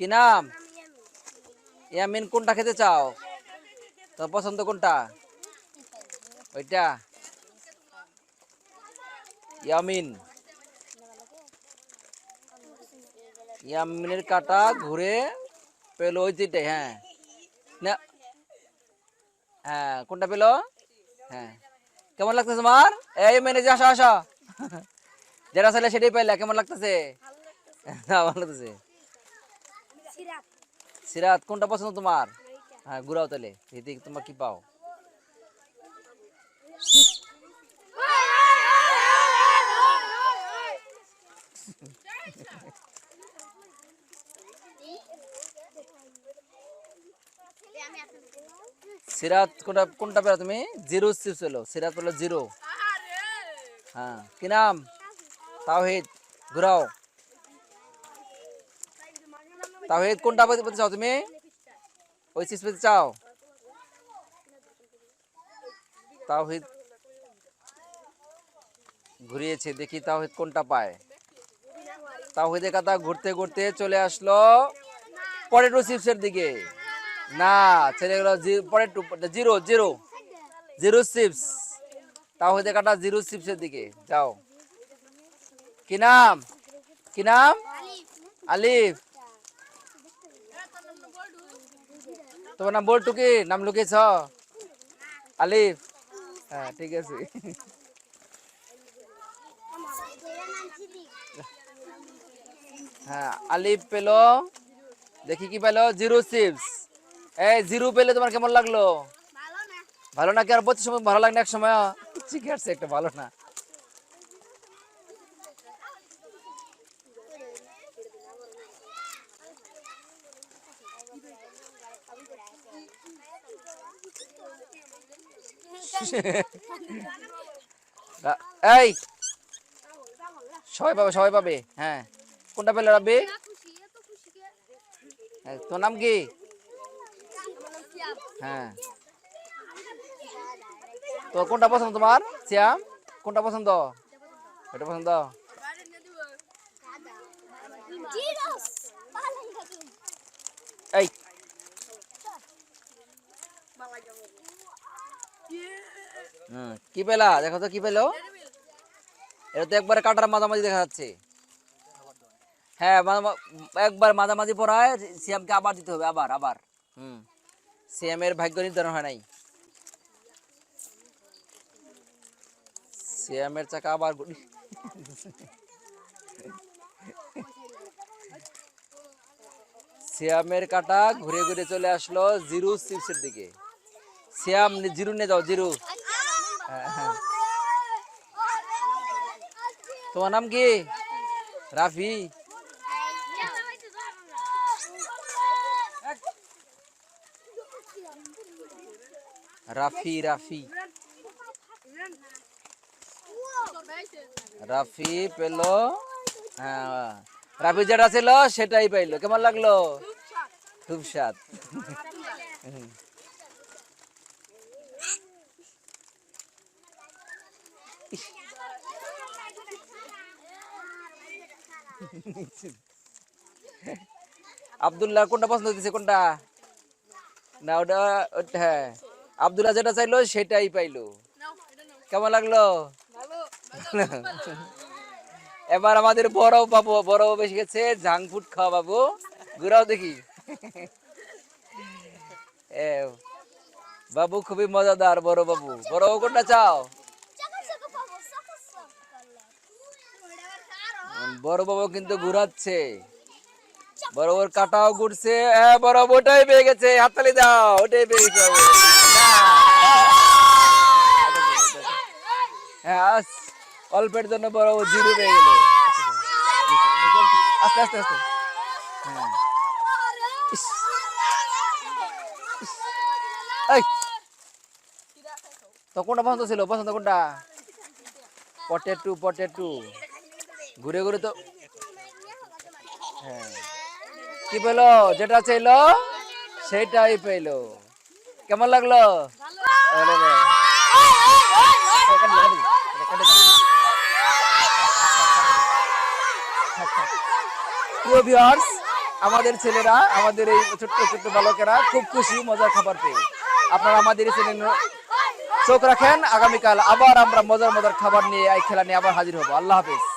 কি নাম? ইয়ামিন কোনটা খেতে চাও? তোর পছন্দ কোনটা? ওইটা? ইয়ামিন। ইয়ামিনের কাটা ঘুরে পেল ওই যেটাই হ্যাঁ। না। হ্যাঁ কোনটা পেল? হ্যাঁ। কেমন লাগতেছে তোমার এই মেনে যে আসা আসা। যেটা ছেলে সেটাই পাইলা কেমন লাগতেছে? ভালো লাগতেছে। সিরাত। কোনটা পছন্দ তোমার? হ্যাঁ ঘুরাও তাহলে। এদিকে তোমার কি পাও? সিরাত, কোনটা কোনটা পেল তুমি? জিরো চিপস পেল। সিরাত পেল জিরো। হ্যাঁ কি নাম? তাওহিদ। ঘুরাও। তাওহিদ, কোনটা পেতে চাও তুমি? ওই চিপস পেতে চাও? তাওহিদ। ঘুরিয়েছে, দেখি তাওহিদ কোনটা পায়। তাওহিদের কথা ঘুরতে ঘুরতে চলে আসলো পটেটো চিপসের দিকে। না ছেলে গেল potato zero zero zero chips তাওহিদের কাটা জিরো চিপসের দিকে। যাও। কি নাম? কি নাম? আলিফ। তোমার নাম বলটু কি? নাম লুকিয়েছ? আলিফ? হ্যাঁ ঠিক আছে। হ্যাঁ আলিফ পেল। দেখি কি পেল? Zero chips. এই, জিরো পেলে তোমার কেমন লাগল? ভালো না। কি আর সময় ভালো লাগে এক সময়? ঠিক আছে, একটা ভালো না। এই! সবাই পাবে সবাই পাবে। হ্যাঁ। কোনটা পেলে রাব্বি? হ্যাঁ, তোর নাম কি? হ্যাঁ। তো কোনটা পছন্দ তোমার? শ্যাম? কোনটা পছন্দ? এটা পছন্দ? এই! কি পেলা? দেখো তো, কি পেল? এটা তো একবারে কাটার মাঝামাঝি দেখা যাচ্ছে। হ্যাঁ একবার মাঝামাঝি পড়ায় সিএমকে আবার দিতে হবে, আবার আবার। হুম সিএম ভাগ্য নির্ধারণ হয় নাই। সিএম এর চাকা আবার ঘুরি- সিয়ামের কাটা ঘুরে ঘুরে চলে আসলো জিরো চিপসের দিকে। সিয়াম জিরো নিয়ে যাও, জিরো। তোমার নাম কি? রাফি। রাফি রাফি। রাফি পেল। হ্যাঁ রাফি যেটা ছিল সেটাই পাইলো। কেমন লাগল? খুব স্বাদ আব্দুল্লাহ, কোনটা পছন্দ হয়েছে কোনটা? না, ওটা হ্যাঁ। আব্দুল্লাহ যেটা চাইলো, সেটাই পাইলো। কেমন লাগল? এবার আমাদের বড় বাবু, বড় এসে গেছে, জাঙ্ক ফুড খাওয়া বাবু। ঘুরাও দেখি। বাবু খুবই মজাদার, বড় বাবু। বড় কোনটা চাও? বড় বাবু কিন্তু ঘুরাচ্ছে। বড় বড় কাটাও ঘুরছে। এ, বড় ওটাই পেয়ে গেছে। হাততালি দাও ওটাই পেয়ে গেছে হ্যাঁ অল্পের জন্য বড় বাবু জিরো পেয়ে গেল। আস্তে আস্তে আস্তে। হ্যাঁ। পছন্দ ছিল? পছন্দ কোনটা? Potato potato. ঘুরে ঘুরে তো হ্যাঁ। কি পেল? যেটা চাইলো, সেটাই পেল। কেমন লাগল? আমাদের ছেলেরা, আমাদের এই ছোট্ট ছোট্ট বালকেরা খুব খুশি, মজার খাবার পেয়ে। আপনারা আমাদের চোখ রাখেন। আগামীকাল আবার আমরা মজার মজার খাবার নিয়ে এই খেলা নিয়ে আবার হাজির হব। আল্লাহ হাফেজ।